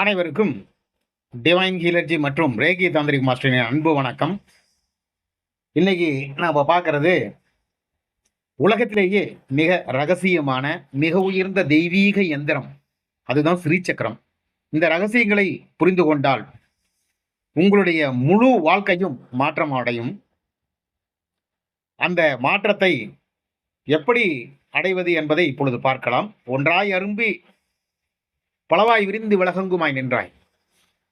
அனைவருக்கும் டிவைன் ஹீலர்ஜி மற்றும் ரேகி தாந்திரிக் மாஸ்டரின் அன்பு வணக்கம். இன்னைக்கு நாம பார்க்கறது உலகத்திலேயே மிக ரகசியமான மிக உயர்ந்த தெய்வீக எந்திரம். அதுதான் ஸ்ரீசக்கரம். இந்த ரகசியங்களை புரிந்து கொண்டால் உங்களுடைய முழு வாழ்க்கையும் மாற்றம் அடையும். அந்த மாற்றத்தை எப்படி அடைவது என்பதை இப்பொழுது பார்க்கலாம். ஒன்றாய் அரும்பி பலவாய் விரிந்து விலகங்குமாய் நின்றாய்.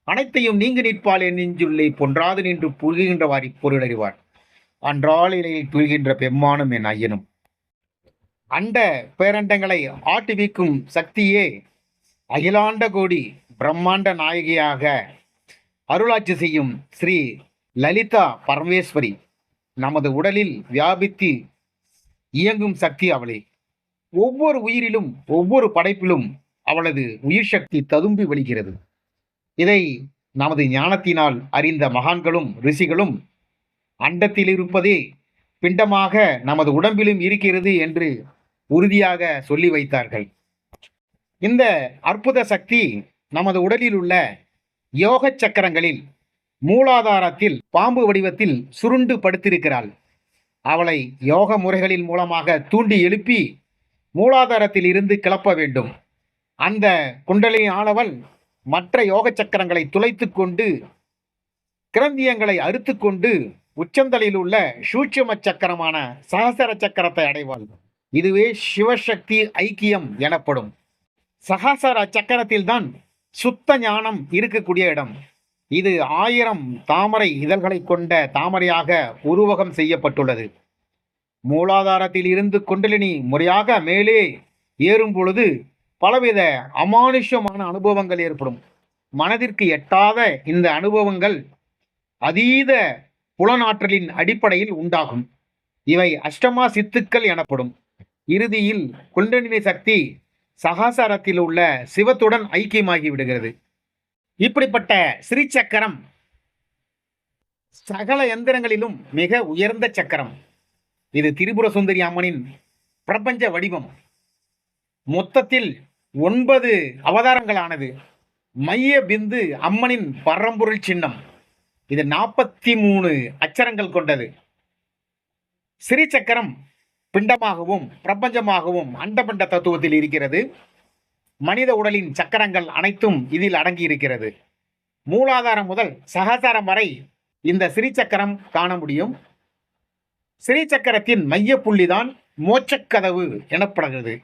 அனைத்தையும் நீங்கு நிற்பால் என் நெஞ்சுள்ளே பொன்றாது நின்று புல்கின்றவாரி பொருளறிவார். அன்றால் இலையில் துள்கின்ற பெம்மானும் என் ஐயனும். அண்ட பேரண்டங்களை ஆட்டுவிக்கும் சக்தியே அகிலாண்ட கோடி பிரம்மாண்ட நாயகியாக அருளாட்சி செய்யும் ஸ்ரீ லலிதா பரமேஸ்வரி நமது உடலில் வியாபித்து இயங்கும் சக்தி அவளே. ஒவ்வொரு உயிரிலும் ஒவ்வொரு படைப்பிலும் அவளது உயிர் சக்தி ததும்பி வழிகிறது இதை நமது ஞானத்தினால் அறிந்த மகான்களும் ரிஷிகளும் அண்டத்தில் இருப்பதே பிண்டமாக நமது உடம்பிலும் இருக்கிறது என்று உறுதியாக சொல்லி வைத்தார்கள். இந்த அற்புத சக்தி நமது உடலில் உள்ள யோக சக்கரங்களில் மூலாதாரத்தில் பாம்பு வடிவத்தில் சுருண்டு படுத்திருக்கிறாள். அவளை யோக முறைகளின் மூலமாக தூண்டி எழுப்பி மூலாதாரத்தில் இருந்து கிளப்ப வேண்டும். அந்த குண்டலினி ஆனவள் மற்ற யோக சக்கரங்களை துளைத்து கொண்டு கிரந்தியங்களை அறுத்து கொண்டு உச்சந்தலையில் உள்ள சூட்சும சக்கரமான சகசர சக்கரத்தை அடைவாள். இதுவே சிவசக்தி ஐக்கியம் எனப்படும். சகசர சக்கரத்தில்தான் சுத்த ஞானம் இருக்கக்கூடிய இடம். இது ஆயிரம் தாமரை இதழ்களை கொண்ட தாமரையாக உருவகம் செய்யப்பட்டுள்ளது. மூலாதாரத்தில் இருந்து குண்டலினி முறையாக மேலே ஏறும் பொழுது பலவித அமானுஷ்யமான அனுபவங்கள் ஏற்படும். மனதிற்கு எட்டாத இந்த அனுபவங்கள் அதீத புலனாற்றலின் அடிப்படையில் உண்டாகும். இவை அஷ்டமா சித்துக்கள் எனப்படும். இறுதியில் குண்டலினி சக்தி சகாசாரத்தில் உள்ள சிவத்துடன் ஐக்கியமாகி விடுகிறது. இப்படிப்பட்ட ஸ்ரீசக்கரம் சகல எந்திரங்களிலும் மிக உயர்ந்த சக்கரம். இது திரிபுர சுந்தரி அம்மனின் பிரபஞ்ச வடிவம். மொத்தத்தில் ஒன்பது அவதாரங்களானது. மைய பிந்து அம்மனின் பரம்பொருள் சின்னம். இது நாற்பத்தி மூணு அச்சரங்கள் கொண்டது. சிறிச்சக்கரம் பிண்டமாகவும் பிரபஞ்சமாகவும் அண்டபண்ட தத்துவத்தில் இருக்கிறது. மனித உடலின் சக்கரங்கள் அனைத்தும் இதில் அடங்கி இருக்கிறது மூலாதாரம் முதல் சகாசாரம் வரை இந்த சிறிச்சக்கரம் காண முடியும். சிறிச்சக்கரத்தின் மைய புள்ளிதான் மோட்சக்கதவு எனப்படுகிறது.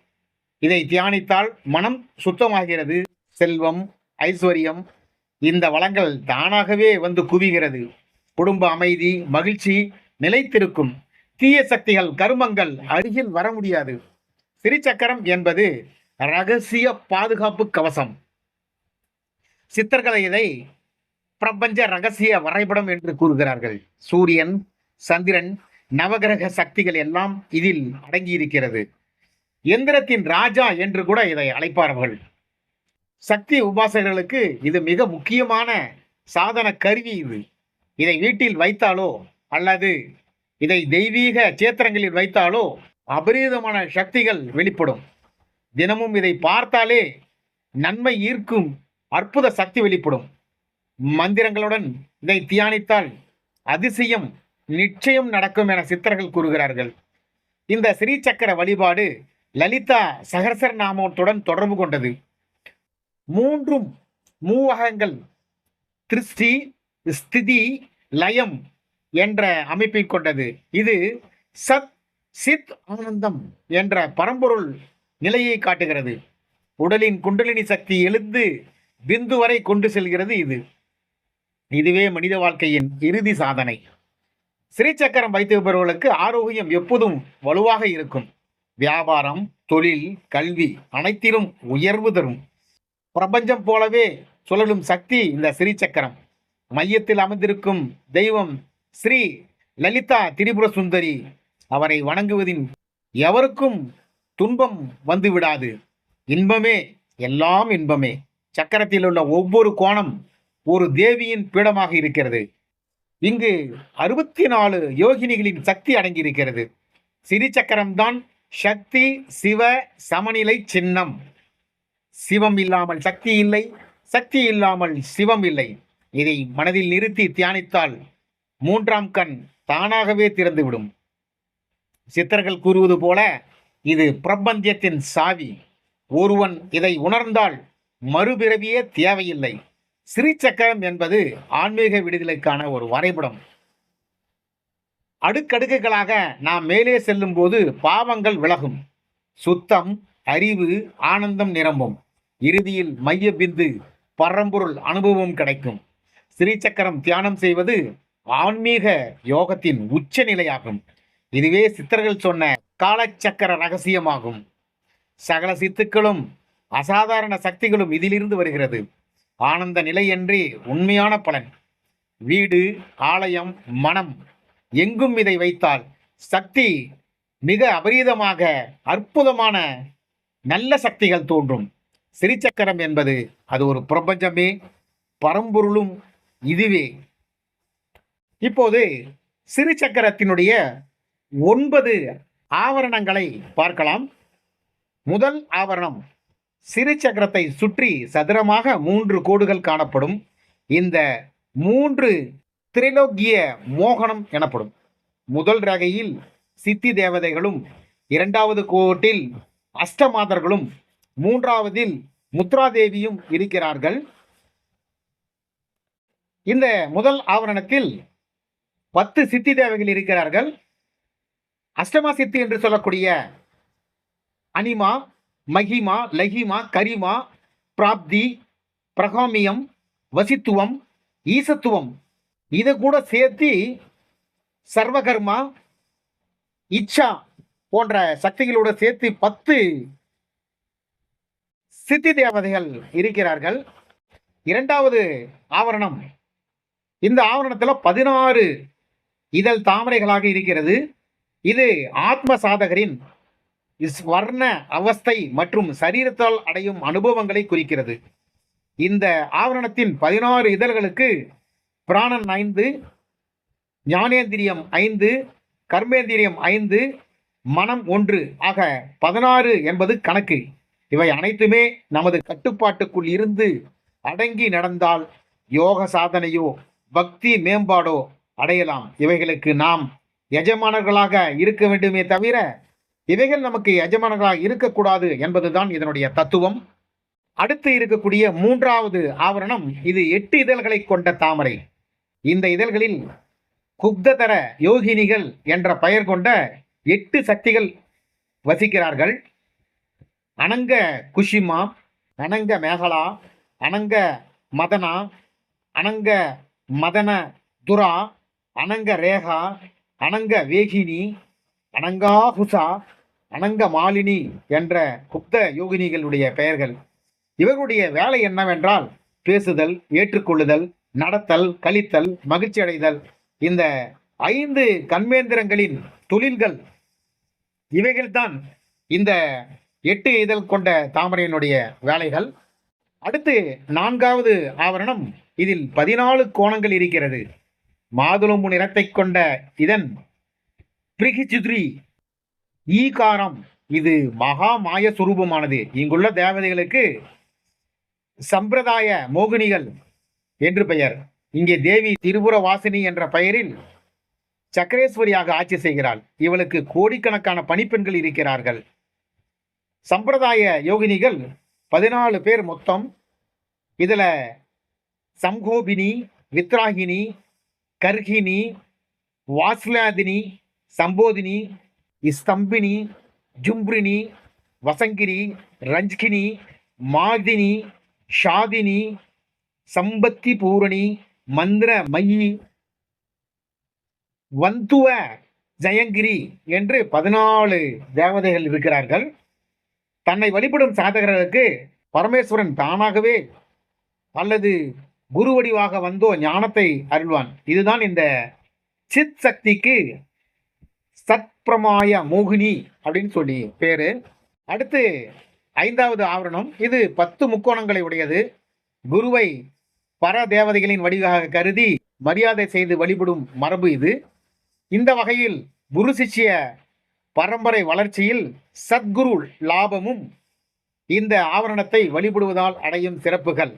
இதை தியானித்தால் மனம் சுத்தமாகிறது. செல்வம் ஐஸ்வர்யம் இந்த வளங்கள் தானாகவே வந்து குவிகிறது. குடும்ப அமைதி மகிழ்ச்சி நிலைத்திருக்கும். தீய சக்திகள் கருமங்கள் அருகில் வர முடியாது. சிறிச்சக்கரம் என்பது ரகசிய பாதுகாப்பு கவசம். சித்தர்களை இதை பிரபஞ்ச ரகசிய வரைபடம் என்று கூறுகிறார்கள். சூரியன் சந்திரன் நவகிரக சக்திகள் எல்லாம் இதில் அடங்கியிருக்கிறது. எந்திரத்தின் ராஜா என்று கூட இதை அழைப்பார்கள் சக்தி உபாசகர்களுக்கு இது மிக முக்கியமான சாதன கருவி இது. இதை வீட்டில் வைத்தாலோ அல்லது இதை தெய்வீக சேத்திரங்களில் வைத்தாலோ அபரீதமான சக்திகள் வெளிப்படும். தினமும் இதை பார்த்தாலே நன்மை ஈர்க்கும் அற்புத சக்தி வெளிப்படும். மந்திரங்களுடன் இதை தியானித்தால் அதிசயம் நிச்சயம் நடக்கும் என சித்தர்கள் கூறுகிறார்கள். இந்த ஸ்ரீசக்கர வழிபாடு லலிதா சகசர நாமத்துடன் தொடர்பு கொண்டது. மூன்றும் மூவகங்கள் திருஷ்டி ஸ்திதி லயம் என்ற அமைப்பை கொண்டது. இது சத் சித் ஆனந்தம் என்ற பரம்பொருள் நிலையை காட்டுகிறது. உடலின் குண்டலினி சக்தி எழுந்து பிந்து வரை கொண்டு செல்கிறது இது. இதுவே மனித வாழ்க்கையின் இறுதி சாதனை. ஸ்ரீசக்கரம் வைத்திருப்பவர்களுக்கு ஆரோக்கியம் எப்போதும் வலுவாக இருக்கும். வியாபாரம் தொழில் கல்வி அனைத்திலும் உயர்வு தரும். பிரபஞ்சம் போலவே சுழலும் சக்தி இந்த ஸ்ரீசக்கரம் மையத்தில் அமர்ந்திருக்கும் தெய்வம் ஸ்ரீ லலிதா திரிபுர சுந்தரி அவரை வணங்குவதின் எவருக்கும் துன்பம் வந்துவிடாது. இன்பமே எல்லாம் இன்பமே. சக்கரத்தில் உள்ள ஒவ்வொரு கோணம் ஒரு தேவியின் பீடமாக இருக்கிறது. இங்கு அறுபத்தி நாலு யோகினிகளின் சக்தி அடங்கியிருக்கிறது. சிறி சக்கரம்தான் சக்தி சிவ சமநிலை சின்னம். சிவம் இல்லாமல் சக்தி இல்லை சக்தி இல்லாமல் சிவம் இல்லை. இதை மனதில் நிறுத்தி தியானித்தால் மூன்றாம் கண் தானாகவே திறந்துவிடும். சித்தர்கள் கூறுவது போல இது பிரபஞ்சத்தின் சாவி. ஒருவன் இதை உணர்ந்தால் மறுபிறவியே தேவையில்லை. சிறிச்சக்கரம் என்பது ஆன்மீக விடுதலைக்கான ஒரு வரைபடம். அடுக்கடுக்குகளாக நாம் மேலே செல்லும் போது பாவங்கள் விலகும். சுத்தம் அறிவு ஆனந்தம் நிரம்பும். இறுதியில் மைய பிந்து பரம்பொருள் அனுபவம் கிடைக்கும். ஸ்ரீசக்கரம் தியானம் செய்வது ஆன்மீக யோகத்தின் உச்ச நிலையாகும் இதுவே சித்தர்கள் சொன்ன காலச்சக்கர ரகசியமாகும். சகல சித்துக்களும் அசாதாரண சக்திகளும் இதிலிருந்து வருகிறது. ஆனந்த நிலையன்றி உண்மையான பலன். வீடு ஆலயம் மனம் எங்கும் இதை வைத்தால் சக்தி மிக அபரீதமாக அற்புதமான நல்ல சக்திகள் தோன்றும். சிறிச்சக்கரம் என்பது அது ஒரு பிரபஞ்சமே பரம்பொருளும் இதுவே. இப்போது சிறு சக்கரத்தினுடைய ஒன்பது ஆவரணங்களை பார்க்கலாம். முதல் ஆவரணம் சிறு சக்கரத்தை சுற்றி சதுரமாக மூன்று கோடுகள் காணப்படும். இந்த மூன்று திரைலோக்கிய மோகனம் எனப்படும். முதல் ரகையில் சித்தி தேவதைகளும் இரண்டாவது கோட்டில் அஷ்டமாதர்களும் மூன்றாவதில் முத்ராதேவியும் இருக்கிறார்கள். இந்த முதல் ஆவரணத்தில் பத்து சித்தி தேவைகள் இருக்கிறார்கள். அஷ்டமா சித்தி என்று சொல்லக்கூடிய அனிமா மகிமா லஹிமா கரிமா பிராப்தி பிரகாமியம் வசித்துவம் ஈசத்துவம் இதை கூட சேர்த்து சர்வகர்மா இச்சா போன்ற சக்திகளோட சேர்த்து பத்து சித்தி தேவதைகள் இருக்கிறார்கள். இரண்டாவது ஆவரணம். இந்த ஆவரணத்தில் பதினாறு இதழ் தாமரைகளாக இருக்கிறது. இது ஆத்ம சாதகரின் ஸ்வர்ண அவஸ்தை மற்றும் சரீரத்தால் அடையும் அனுபவங்களை குறிக்கிறது. இந்த ஆவரணத்தின் பதினாறு இதழ்களுக்கு பிராணன் ஐந்து ஞானேந்திரியம் ஐந்து கர்மேந்திரியம் ஐந்து மனம் ஒன்று. ஆக பதினாறு என்பது கணக்கு. இவை அனைத்துமே நமது கட்டுப்பாட்டுக்குள் இருந்து அடங்கி நடந்தால் யோக சாதனையோ பக்தி மேம்பாடோ அடையலாம். இவைகளுக்கு நாம் எஜமானர்களாக இருக்க வேண்டுமே தவிர இவைகள் நமக்கு எஜமானர்களாக இருக்கக்கூடாது என்பதுதான் இதனுடைய தத்துவம். அடுத்து இருக்கக்கூடிய மூன்றாவது ஆவரணம் இது எட்டு இதழ்களை கொண்ட தாமரை. இந்த இதழ்களில் குப்ததர யோகினிகள் என்ற பெயர் கொண்ட எட்டு சக்திகள் வசிக்கிறார்கள். அனங்க குஷிமா அனங்க மேகலா அனங்க மதனா அனங்க மதன துரா அனங்க ரேகா அனங்க வேகினி அனங்கா ஹுசா அனங்க மாலினி என்ற குப்த யோகினிகளுடைய பெயர்கள். இவர்களுடைய வேலை என்னவென்றால் பேசுதல் ஏற்றுக்கொள்ளுதல் நடத்தல் கழித்தல் மகிழ்ச்சி அடைதல் இந்த ஐந்து கண்மேந்திரங்களின் தொழில்கள் இவைகள்தான் இந்த எட்டு இதழ் கொண்ட தாமரையினுடைய வேலைகள். அடுத்து நான்காவது ஆவரணம் இதில் பதினாலு கோணங்கள் இருக்கிறது. மாதுளம்பு நிறத்தை கொண்ட இதன் பிரிகிச்சுத்ரி ஈகாரம் இது மகா மாய சுரூபமானது இங்குள்ள தேவதைகளுக்கு சம்பிரதாய மோகினிகள் என்று பெயர். இங்கே தேவி திரிபுர வாசினி என்ற பெயரில் சக்கரேஸ்வரியாக ஆட்சி செய்கிறாள். இவளுக்கு கோடிக்கணக்கான பணிப்பெண்கள் இருக்கிறார்கள். சம்பிரதாய யோகினிகள் பதினாலு பேர் மொத்தம். இதில் சம்கோபினி வித்ராகினி கர்கினி வாஸ்லாதினி சம்போதினி ஸ்தம்பினி ஜும்ப்ரினி வசங்கிரி ரஞ்சினி மாதினி ஷாதினி சம்பத்தி பூரணி மந்திர மயி வந்துவ ஜெயங்கிரி என்று பதினாலு தேவதைகள் இருக்கிறார்கள். தன்னை வழிபடும் சாதகர்களுக்கு பரமேஸ்வரன் தானாகவே அல்லது குரு வடிவாக வந்தோ ஞானத்தை அருள்வான். இதுதான் இந்த சித் சக்திக்கு சத்பிரமாய மோகினி அப்படின்னு சொல்லி பேரு. அடுத்து ஐந்தாவது ஆவரணம். இது பத்து முக்கோணங்களை உடையது. குருவை பர தேவதைகளின் வடிவாக கருதி மரியாதை செய்து வழிபடும் மரபு இது. இந்த வகையில் குரு சிஷ்ய பரம்பரை வளர்ச்சியில் சத்குரு லாபமும் இந்த ஆவரணத்தை வழிபடுவதால் அடையும் சிறப்புகள்.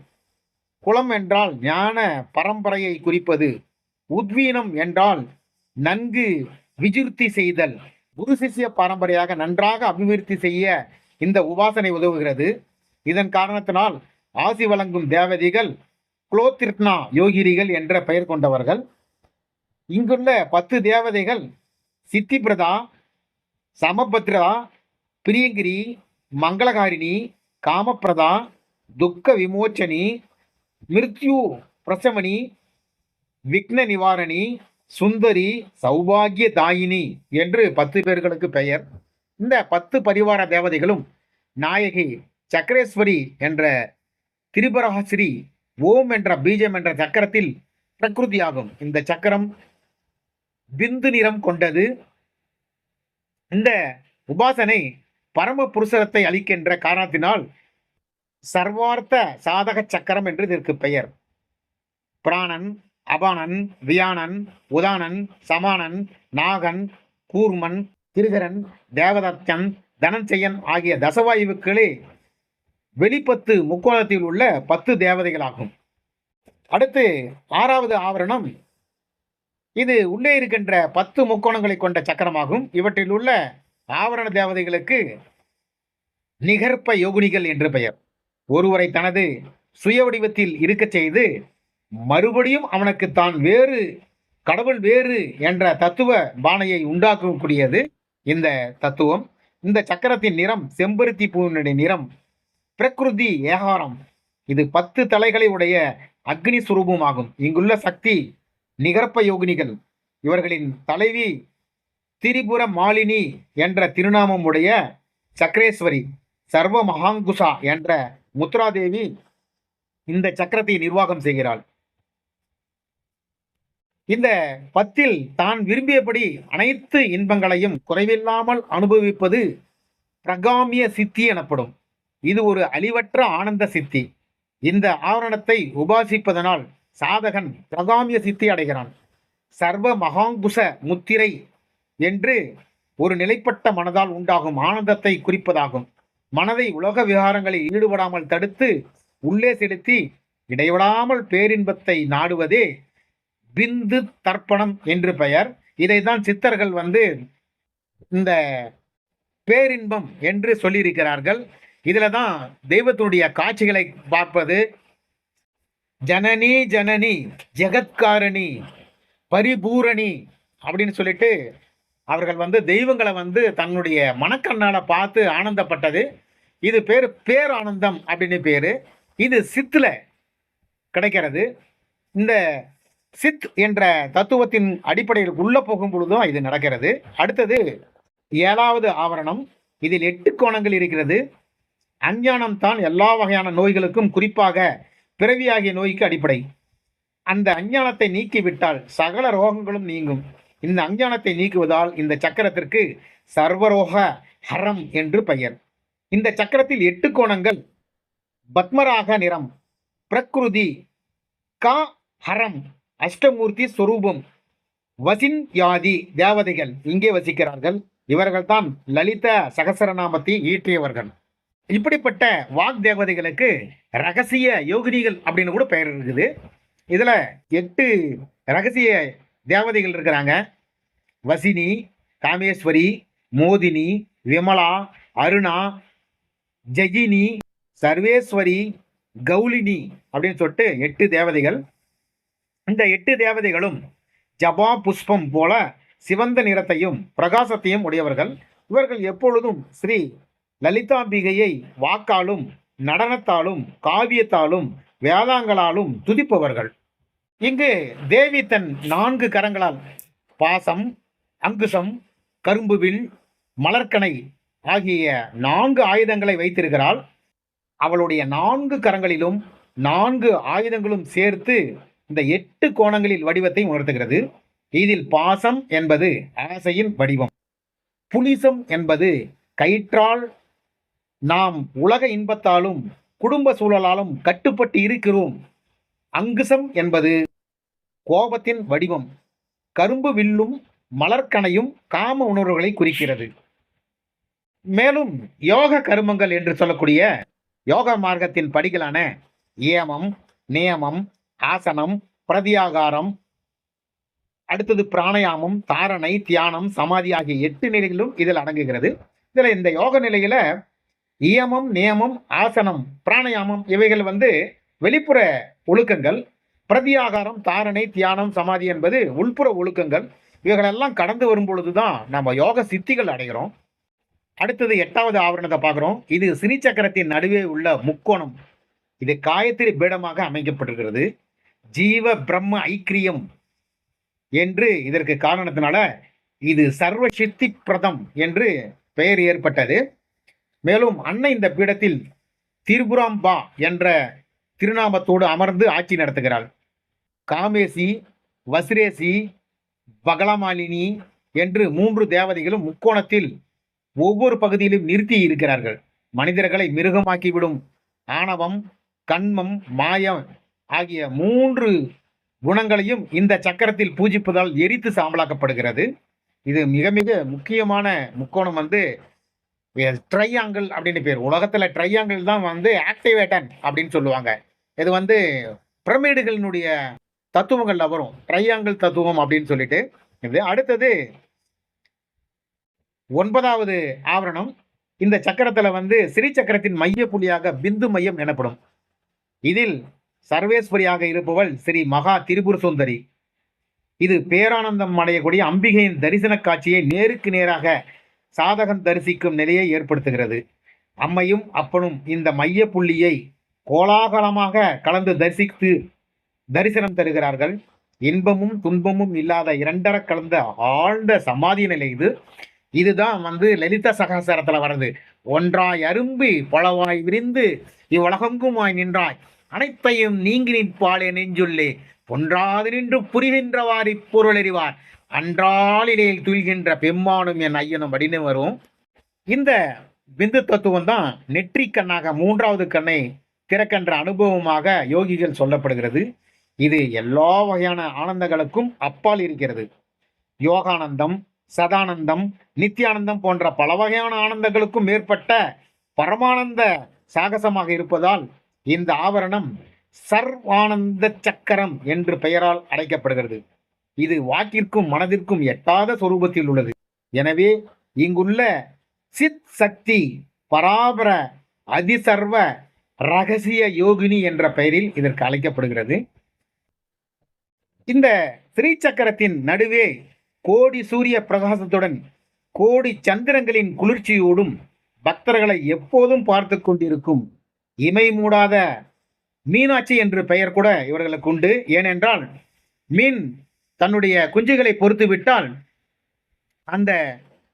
குலம் என்றால் ஞான பரம்பரையை குறிப்பது. உத்வீனம் என்றால் நன்கு விஜிருத்தி செய்தல். குரு சிஷ்ய பாரம்பரையாக நன்றாக அபிவிருத்தி செய்ய இந்த உபாசனை உதவுகிறது. இதன் காரணத்தினால் ஆசி வழங்கும் தேவதைகள் குலோத்திருட்னா யோகிரிகள் என்ற பெயர் கொண்டவர்கள். இங்குள்ள பத்து தேவதைகள் சித்திபிரதா சமபத்ரா பிரியங்கிரி மங்களகாரிணி காமப்பிரதா துக்க விமோச்சனி மிருத்யு பிரசமணி விக்ன நிவாரணி சுந்தரி சௌபாகிய தாயினி என்று பத்து பேர்களுக்கு பெயர். இந்த பத்து பரிவார தேவதைகளும் நாயகி சக்கரேஸ்வரி என்ற திரிபுரஹஸ்ரீ ஓம் என்ற பீஜம் என்ற சக்கரத்தில் பிரகிருதியாகும். இந்த சக்கரம் பிந்து நிறம் கொண்டது. இந்த உபாசனை பரம புருஷரத்தை அளிக்கின்ற காரணத்தினால் சர்வார்த்த சாதக சக்கரம் என்று இதற்கு பெயர். பிராணன் அபானன் வியானன் உதானன் சமானன் நாகன் கூர்மன் திருகரன் தேவதத்தன் தனஞ்செயன் ஆகிய தசவாயுக்களே வெளிப்பத்து முக்கோணத்தில் உள்ள பத்து தேவதைகளாகும். அடுத்து ஆறாவது ஆவரணம். இது உள்ளே இருக்கின்ற பத்து முக்கோணங்களை கொண்ட சக்கரமாகும். இவற்றில் உள்ள ஆவரண தேவதைகளுக்கு நிகர்ப்ப யோகுனிகள் என்று பெயர். ஒருவரை தனது சுய வடிவத்தில் இருக்கச் செய்து மறுபடியும் அவனுக்கு தான் வேறு கடவுள் வேறு என்ற தத்துவ பானையை உண்டாக்கக்கூடியது இந்த தத்துவம். இந்த சக்கரத்தின் நிறம் செம்பருத்தி பூவினுடைய நிறம் பிரகிருதி ஏகாரம். இது பத்து தலைகளை உடைய அக்னி சுரூபமாகும். இங்குள்ள சக்தி நிகர்ப்ப யோகினிகள். இவர்களின் தலைவி திரிபுர மாலினி என்ற திருநாமம் உடைய சக்கரேஸ்வரி சர்வ மகாங்குசா என்ற முத்ராதேவி இந்த சக்கரத்தை நிர்வாகம் செய்கிறாள். இந்த பத்தில் தான் விரும்பியபடி அனைத்து இன்பங்களையும் குறைவில்லாமல் அனுபவிப்பது பிரகாமிய சித்தி எனப்படும். இது ஒரு அழிவற்ற ஆனந்த சித்தி. இந்த ஆவரணத்தை உபாசிப்பதனால் சாதகன் பிரகாமிய சித்தி அடைகிறான். சர்வ மகாங்குச முத்திரை என்று ஒரு நிலைப்பட்ட மனதால் உண்டாகும் ஆனந்தத்தை குறிப்பதாகும். மனதை உலக விவகாரங்களில் ஈடுபடாமல் தடுத்து உள்ளே செலுத்தி இடைவிடாமல் பேரின்பத்தை நாடுவதே பிந்து தர்ப்பணம் என்று பெயர். இதைதான் சித்தர்கள் வந்து இந்த பேரின்பம் என்று சொல்லியிருக்கிறார்கள். இதில் தான் தெய்வத்தினுடைய காட்சிகளை பார்ப்பது ஜனனி ஜனனி ஜெகத்காரணி பரிபூரணி அப்படின்னு சொல்லிட்டு அவர்கள் வந்து தெய்வங்களை வந்து தன்னுடைய மனக்கண்ணால் பார்த்து ஆனந்தப்பட்டது. இது பேர் பேரானந்தம் அப்படின்னு பேர். இது சித்தில் கிடைக்கிறது. இந்த சித் என்ற தத்துவத்தின் அடிப்படையில் உள்ளே போகும் பொழுதும் இது நடக்கிறது. அடுத்தது ஏழாவது ஆவரணம். இதில் எட்டு கோணங்கள் இருக்கிறது. அஞ்ஞானம் தான் எல்லா வகையான நோய்களுக்கும் குறிப்பாக பிறவியாகிய நோய்க்கு அடிப்படை. அந்த அஞ்ஞானத்தை நீக்கிவிட்டால் சகல ரோகங்களும் நீங்கும். இந்த அஞ்ஞானத்தை நீக்குவதால் இந்த சக்கரத்திற்கு சர்வரோக ஹரம் என்று பெயர். இந்த சக்கரத்தில் எட்டு கோணங்கள். பத்மராக நிறம். பிரகிருதி. கா ஹரம். அஷ்டமூர்த்தி ஸ்வரூபம் வசின் யாதி தேவதைகள். இங்கே வசிக்கிறார்கள். இவர்கள்தான் லலித சகசரநாமத்தை ஈற்றியவர்கள் இப்படிப்பட்ட வாக் தேவதைகளுக்கு ரகசிய யோகினிகள் அப்படின்னு கூட பெயர் இருக்குது. இதில் எட்டு ரகசிய தேவதைகள் இருக்கிறாங்க. வசினி காமேஸ்வரி மோதினி விமலா அருணா ஜெயினி சர்வேஸ்வரி கௌலினி அப்படின்னு சொல்லிட்டு எட்டு தேவதைகள். இந்த எட்டு தேவதைகளும் ஜபா புஷ்பம் போல சிவந்த நிறத்தையும் பிரகாசத்தையும் உடையவர்கள். இவர்கள் எப்பொழுதும் ஸ்ரீ லலிதாம்பிகையை வாக்காலும் நடனத்தாலும் காவியத்தாலும் வேதாங்களாலும் துதிப்பவர்கள். இங்கு தேவி தன் நான்கு கரங்களால் பாசம் அங்குசம் கரும்புவில் மலர்க்கணை ஆகிய நான்கு ஆயுதங்களை வைத்திருக்கிறாள். அவளுடைய நான்கு கரங்களிலும் நான்கு ஆயுதங்களும் சேர்த்து இந்த எட்டு கோணங்களில் வடிவத்தை உணர்த்துகிறது. இதில் பாசம் என்பது ஆசையின் வடிவம். புலிசம் என்பது கயிற்றால் நாம் உலக இன்பத்தாலும் குடும்ப சூழலாலும் கட்டுப்பட்டு இருக்கிறோம். அங்குசம் என்பது கோபத்தின் வடிவம். கரும்பு வில்லும் மலர்கனையும் காம உணர்வுகளை குறிக்கிறது. மேலும் யோக கருமங்கள் என்று சொல்லக்கூடிய யோக மார்க்கத்தின் படிகளான ஏமம் நியமம் ஆசனம் பிரதியாகாரம் அடுத்தது பிராணயாமம் தாரணை தியானம் சமாதி ஆகிய எட்டு நிலைகளும் இதில் அடங்குகிறது. இதில் இந்த யோக நிலையில இயமம் நியமம் ஆசனம் பிராணயாமம் இவைகள் வந்து வெளிப்புற ஒழுக்கங்கள் பிரதியாகாரம் தாரணை தியானம் சமாதி என்பது உள்புற ஒழுக்கங்கள். இவைகளெல்லாம் கடந்து வரும் பொழுதுதான் நம்ம யோக சித்திகள் அடைகிறோம். அடுத்தது எட்டாவது ஆவரணத்தை பார்க்குறோம். இது சிறி சக்கரத்தின் நடுவே உள்ள முக்கோணம். இது காயத்ரி பீடமாக அமைக்கப்பட்டிருக்கிறது. ஜீவ பிரம்ம ஐக்கிரியம் என்று இதற்கு காரணத்தினால இது சர்வ சித்தி பிரதம் என்று பெயர் ஏற்பட்டது. மேலும் அன்னை இந்த பீடத்தில் திரிபுராம்பா என்ற திருநாமத்தோடு அமர்ந்து ஆட்சி நடத்துகிறாள். காமேசி வசிரேசி பகலமாலினி என்று மூன்று தேவதைகளும் முக்கோணத்தில் ஒவ்வொரு பகுதியிலும் நிறுத்தி இருக்கிறார்கள். மனிதர்களை மிருகமாக்கிவிடும் ஆணவம் கண்மம் மாயம் ஆகிய மூன்று குணங்களையும் இந்த சக்கரத்தில் பூஜிப்பதால் எரித்து சாம்பலாக்கப்படுகிறது. இது மிக மிக முக்கியமான முக்கோணம் வந்து ட்ரையாங்கிள் அப்படின்னு பேர். உலகத்தில் ட்ரையாங்கிள் தான் வந்து ஆக்டிவேட்டன் அப்படின்னு சொல்லுவாங்க. இது வந்து பிரமிடுகளினுடைய தத்துவங்களில் வரும். ட்ரையாங்கிள் தத்துவம் அப்படின்னு சொல்லிட்டு. இது அடுத்தது ஒன்பதாவது ஆவரணம். இந்த சக்கரத்தில் வந்து ஸ்ரீ சக்கரத்தின் மைய புள்ளியாக பிந்து மையம் எனப்படும். இதில் சர்வேஸ்வரியாக இருப்பவள் ஸ்ரீ மகா திரிபுர சுந்தரி இது பேரானந்தம் அடையக்கூடிய அம்பிகையின் தரிசன காட்சியை நேருக்கு நேராக சாதகன் தரிசிக்கும் நிலையை ஏற்படுத்துகிறது. அம்மையும் அப்பனும் இந்த மைய புள்ளியை கோலாகலமாக கலந்து தரிசித்து தரிசனம் தருகிறார்கள். இன்பமும் துன்பமும் இல்லாத இரண்டர கலந்த ஆழ்ந்த சமாதி நிலை இது. இதுதான் வந்து லலித சகசாரத்துல வருது ஒன்றாய் அரும்பி பலவாய் விரிந்து இவ்வுலகங்குமாய் நின்றாய். அனைத்தையும் நீங்கி நிற்பாளே நெஞ்சுள்ளே. பொன்றாது நின்று புரிகின்றவாரி பொருளறிவார் அன்றாளிலே துயில்கின்ற பெம்மானும் என் ஐயனும் அப்படின்னு வரும் இந்த பிந்து தத்துவம் தான் நெற்றி கண்ணாக மூன்றாவது கண்ணை திறக்கின்ற அனுபவமாக யோகிகள் சொல்லப்படுகிறது. இது எல்லா வகையான ஆனந்தங்களுக்கும் அப்பால் இருக்கிறது. யோகானந்தம் சதானந்தம் நித்தியானந்தம் போன்ற பல வகையான ஆனந்தங்களுக்கும் மேற்பட்ட பரமானந்த சாகசமாக இருப்பதால் இந்த ஆவரணம் சர்வானந்த சக்கரம் என்று பெயரால் அழைக்கப்படுகிறது. இது வாக்கிற்கும் மனதிற்கும் எட்டாத சொரூபத்தில் உள்ளது. எனவே இங்குள்ள சித் சக்தி பராபர அதிசர்வ ரகசிய யோகினி என்ற பெயரில் இதற்கு அழைக்கப்படுகிறது. இந்த ஸ்ரீ சக்கரத்தின் நடுவே கோடி சூரிய பிரகாசத்துடன் கோடி சந்திரங்களின் குளிர்ச்சியோடும் பக்தர்களை எப்போதும் பார்த்து கொண்டிருக்கும் இமை மூடாத மீனாட்சி என்று பெயர் கூட இவர்களுக்கு உண்டு. ஏனென்றால் மீன் தன்னுடைய குஞ்சுகளை பொறுத்து விட்டால் அந்த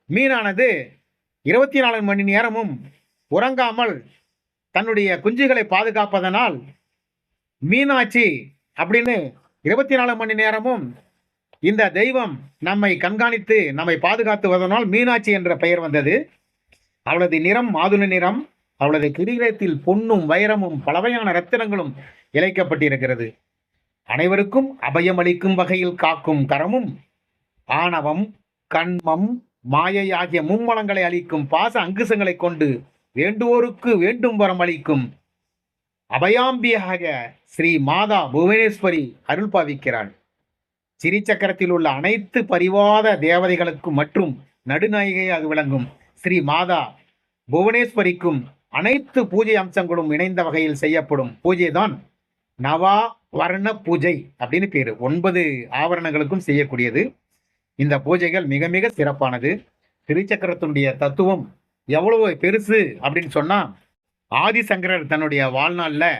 மீனானது இருபத்தி நாலு மணி நேரமும் உறங்காமல் தன்னுடைய குஞ்சுகளை பாதுகாப்பதனால் மீனாட்சி அப்படின்னு இருபத்தி நாலு மணி நேரமும் இந்த தெய்வம் நம்மை கண்காணித்து நம்மை பாதுகாத்துவதனால் மீனாட்சி என்ற பெயர் வந்தது. அவளது நிறம் மாதுள நிறம் அவளது கிரீடத்தில் பொன்னும் வைரமும் பலவையான ரத்தினங்களும் இழைக்கப்பட்டிருக்கிறது. அனைவருக்கும் அபயமளிக்கும் வகையில் காக்கும் கரமும் ஆணவம் கண்மம் மாயை ஆகிய மும்மலங்களை அளிக்கும் பாச அங்குசங்களை கொண்டு வேண்டுவோருக்கு வேண்டும் வரம் அளிக்கும் அபயாம்பியாக ஸ்ரீ மாதா புவனேஸ்வரி அருள் பாவிக்கிறாள். சிறி சக்கரத்தில் உள்ள அனைத்து பரிவாத தேவதைகளுக்கும் மற்றும் நடுநாயகையாக விளங்கும். ஸ்ரீ மாதா புவனேஸ்வரிக்கும் அனைத்து பூஜை அம்சங்களும் இணைந்த வகையில் செய்யப்படும். பூஜை தான் நவா வர்ண பூஜை அப்படின்னு பேரு. ஒன்பது ஆவரணங்களுக்கும் செய்யக்கூடியது. இந்த பூஜைகள் மிக மிக சிறப்பானது. திருச்சக்கரத்தினுடைய தத்துவம் எவ்வளவு பெருசு அப்படின்னு சொன்னா ஆதிசங்கரர் தன்னுடைய வாழ்நாளில்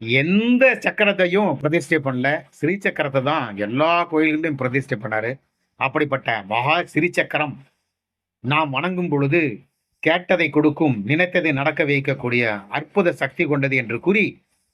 எந்த சக்கரத்தையும் பிரதிஷ்டை பண்ணல. ஸ்ரீ சக்கரத்தை தான் எல்லா கோயில்களையும் பிரதிஷ்டை பண்ணாரு. அப்படிப்பட்ட மகா ஸ்ரீ சக்கரம் நாம் வணங்கும் பொழுது கேட்டதை கொடுக்கும் நினைத்ததை நடக்க வைக்கக்கூடிய அற்புத சக்தி கொண்டது என்று கூறி